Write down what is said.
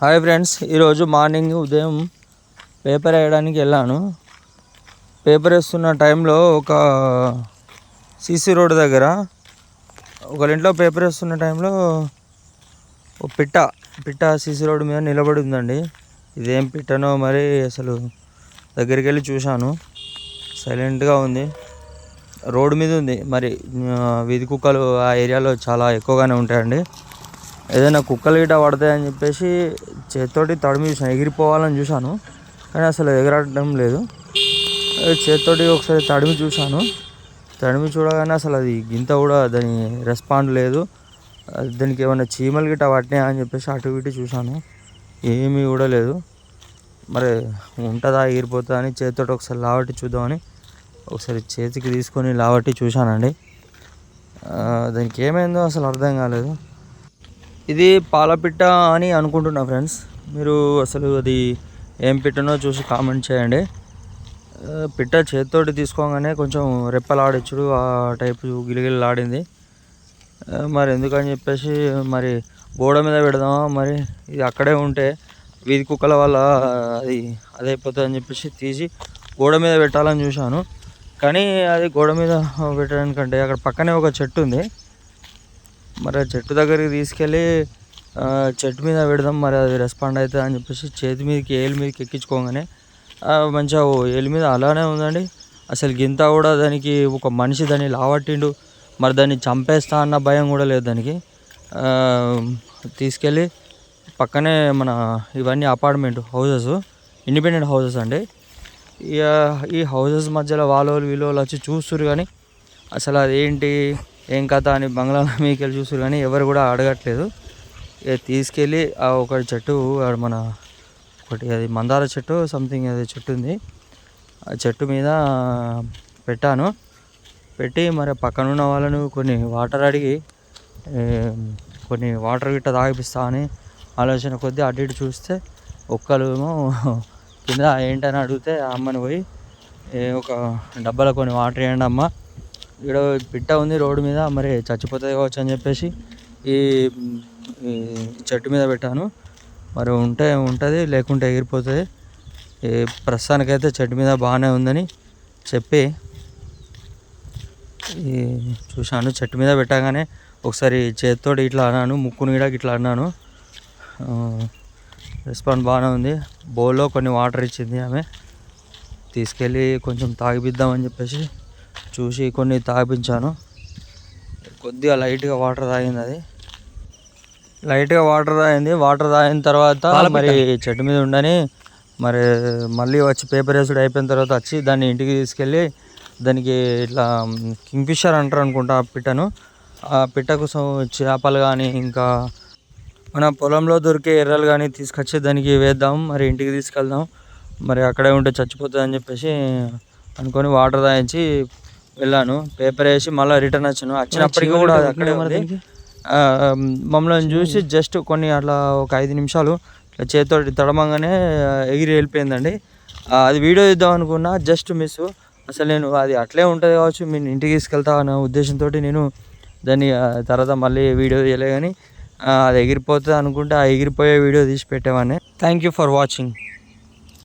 Hi friends ఈరోజు morning ఉదయం paper వేయడానికి వెళ్ళాను. పేపర్ వేస్తున్న టైంలో ఒక సీసీ రోడ్ దగ్గర ఒకరింట్లో పేపర్ వేస్తున్న టైంలో ఒక పిట్ట పిట్ట సీసీ రోడ్ మీద నిలబడి ఉందండి ఇదేం పిట్టనో మరి అసలు దగ్గరికి వెళ్ళి చూశాను. సైలెంట్గా ఉంది. రోడ్డు మీద ఉంది. మరి వీధి కుక్కలు ఆ ఏరియాలో చాలా ఎక్కువగానే ఉంటాయండి. ఏదైనా కుక్కలు గిట్ట పడతాయని చెప్పేసి చేతితోటి తడిమి చూసాను ఎగిరిపోవాలని చూశాను. కానీ అసలు ఎగరడం లేదు. చేత్తోటి చేతితోటి ఒకసారి తడిమి చూశాను. తడిమి చూడగానే అసలు అది గింత కూడా దాని రెస్పాండ్ లేదు. దానికి ఏమైనా చీమలు గిట్ట పట్టినాయా అని చెప్పేసి అటు ఇటు చూశాను. ఏమీ కూడా లేదు. మరి ఉంటుందా ఎగిరిపోతుందా అని చేతితోటి ఒకసారి లావట్టి చూద్దామని ఒకసారి చేతికి తీసుకొని లావట్టి చూశానండి. దానికి ఏమైందో అసలు అర్థం కాలేదు. ఇది పాలపిట్ట అని అనుకుంటున్నా ఫ్రెండ్స్ మీరు అసలు అది ఏం పిట్టనో చూసి కామెంట్ చేయండి. పిట్ట చేతితోటి తీసుకోగానే కొంచెం రెప్పలాడొచ్చుడు ఆ టైపు గిలిగిలాడింది మరి ఎందుకని చెప్పేసి మరి గోడ మీద పెడదామా? మరి ఇది అక్కడే ఉంటే వీధి కుక్కల వల్ల అది అదైపోతుందని అని చెప్పేసి తీసి గోడ మీద పెట్టాలని చూశాను. కానీ అది గోడ మీద పెట్టడానికంటే అక్కడ పక్కనే ఒక చెట్టు ఉంది. మరి ఆ చెట్టు దగ్గరికి తీసుకెళ్ళి చెట్టు మీద పెడదాం మరి అది రెస్పాండ్ అవుతుంది అని చెప్పేసి చేతి మీదకి ఏలు మీదకి ఎక్కించుకోగానే మంచిగా ఓ ఏలు మీద అలానే ఉందండి. అసలు గింత కూడా దానికి ఒక మనిషి దాన్ని లావట్టిండు. మరి దాన్ని చంపేస్తా అన్న భయం కూడా లేదు దానికి. తీసుకెళ్ళి పక్కనే మన ఇవన్నీ అపార్ట్మెంట్ హౌసెస్ ఇండిపెండెంట్ హౌసెస్ అండి. ఇక ఈ హౌసెస్ మధ్యలో వాళ్ళు వీళ్ళు వచ్చి చూస్తురు కానీ అసలు అదేంటి? ఏం కథ అని బంగ్లా మీకు వెళ్ళి చూసారు కానీ ఎవరు కూడా అడగట్లేదు. ఇక తీసుకెళ్ళి ఆ ఒక చెట్టు మన ఒకటి అది మందార చెట్టు సంథింగ్ అది చెట్టు ఉంది. ఆ చెట్టు మీద పెట్టాను. పెట్టి మరి పక్కన ఉన్న వాళ్ళను కొన్ని వాటర్ అడిగి కొన్ని వాటర్ గిట్ట తాగిపిస్తా అని ఆలోచన కొద్దీ అటు ఇటు చూస్తే ఒక్కరు ఏమో కింద ఏంటని అడిగితే ఆ అమ్మని పోయి ఒక డబ్బాలో కొన్ని వాటర్ వేయండి అమ్మ ఇక్కడ పిట్ట ఉంది రోడ్డు మీద మరి చచ్చిపోతుంది కావచ్చు అని చెప్పేసి ఈ చెట్టు మీద పెట్టాను. మరి ఉంటే ఉంటుంది లేకుంటే ఎగిరిపోతుంది. ఈ ప్రస్తుతానికైతే చెట్టు మీద బాగానే ఉందని చెప్పి ఈ చూశాను. చెట్టు మీద పెట్టగానే ఒకసారి చేతితోటి ఇట్లా అన్నాను ముక్కుని కూడా ఇట్లా అన్నాను రెస్పాన్స్ బాగానే ఉంది. బౌల్లో కొన్ని వాటర్ ఇచ్చింది ఆమె. తీసుకెళ్ళి కొంచెం తాగిపిద్దామని చెప్పేసి చూసి కొన్ని తాగిపించాను కొద్దిగా లైట్గా వాటర్ తాగింది అది లైట్గా వాటర్ తాగింది. వాటర్ తాగిన తర్వాత మరి చెట్టు మీద ఉండని మరి మళ్ళీ వచ్చి పేపర్ వేసుడు అయిపోయిన తర్వాత వచ్చి దాన్ని ఇంటికి తీసుకెళ్ళి దానికి ఇట్లా కింగ్ఫిషర్ అంటారు అనుకుంటా ఆ పిట్టను. ఆ పిట్ట కోసం చేపలు కానీ ఇంకా మన పొలంలో దొరికే ఎర్రలు కానీ తీసుకొచ్చి దానికి వేద్దాం. మరి ఇంటికి తీసుకెళ్దాం. మరి అక్కడే ఉంటే చచ్చిపోతుంది అని చెప్పేసి అనుకొని వాటర్ తాగించి వెళ్ళాను. పేపర్ వేసి మళ్ళీ రిటర్న్ వచ్చాను. వచ్చినప్పటికీ కూడా అది అక్కడే ఉంది. మమ్మల్ని చూసి జస్ట్ కొన్ని అట్లా ఒక ఐదు నిమిషాలు ఇట్లా చేతితో తడమంగానే ఎగిరి వెళ్ళిపోయిందండి. అది వీడియో ఇద్దాం అనుకున్నా జస్ట్ మిస్ అసలు నేను అది అట్లే ఉంటుంది కావచ్చు నేను ఇంటికి తీసుకెళ్తా అన్న ఉద్దేశంతో నేను దాన్ని తర్వాత మళ్ళీ వీడియో తీయలే కానీ అది ఎగిరిపోతుంది అనుకుంటే ఆ ఎగిరిపోయే వీడియో తీసి పెట్టేవాడిని. Thank you for watching